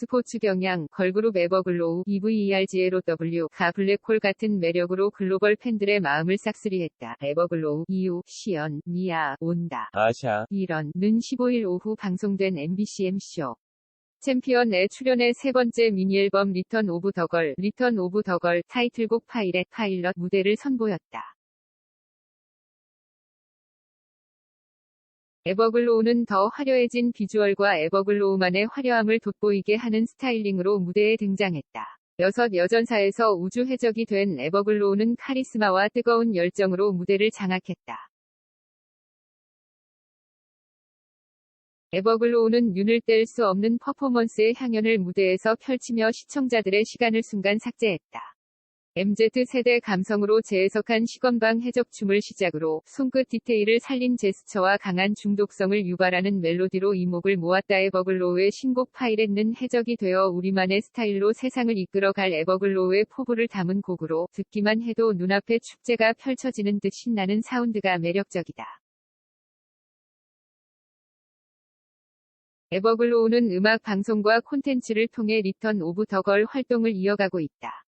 스포츠 경향, 걸그룹 에버글로우, EVERGLOW, 가 블랙홀 같은 매력으로 글로벌 팬들의 마음을 싹쓸이했다. 에버글로우, 이유, 시연, 미아, 온다. 아샤, 이런, 는 15일 오후 방송된 MBC M쇼. 챔피언에 출연해 세 번째 미니앨범 리턴 오브 더걸, 리턴 오브 더걸 타이틀곡 파일의 파일럿 무대를 선보였다. 에버글로우는 더 화려해진 비주얼과 에버글로우만의 화려함을 돋보이게 하는 스타일링으로 무대에 등장했다. 여섯 여전사에서 우주 해적이 된 에버글로우는 카리스마와 뜨거운 열정으로 무대를 장악했다. 에버글로우는 윤을 뗄 수 없는 퍼포먼스의 향연을 무대에서 펼치며 시청자들의 시간을 순간 삭제했다. MZ세대 감성으로 재해석한 시건방 해적춤을 시작으로 손끝 디테일을 살린 제스처와 강한 중독성을 유발하는 멜로디로 이목을 모았다. 에버글로우의 신곡 파일에는 해적이 되어 우리만의 스타일로 세상을 이끌어갈 에버글로우의 포부를 담은 곡으로 듣기만 해도 눈앞에 축제가 펼쳐지는 듯 신나는 사운드가 매력적이다. 에버글로우는 음악 방송과 콘텐츠를 통해 리턴 오브 더 걸 활동을 이어가고 있다.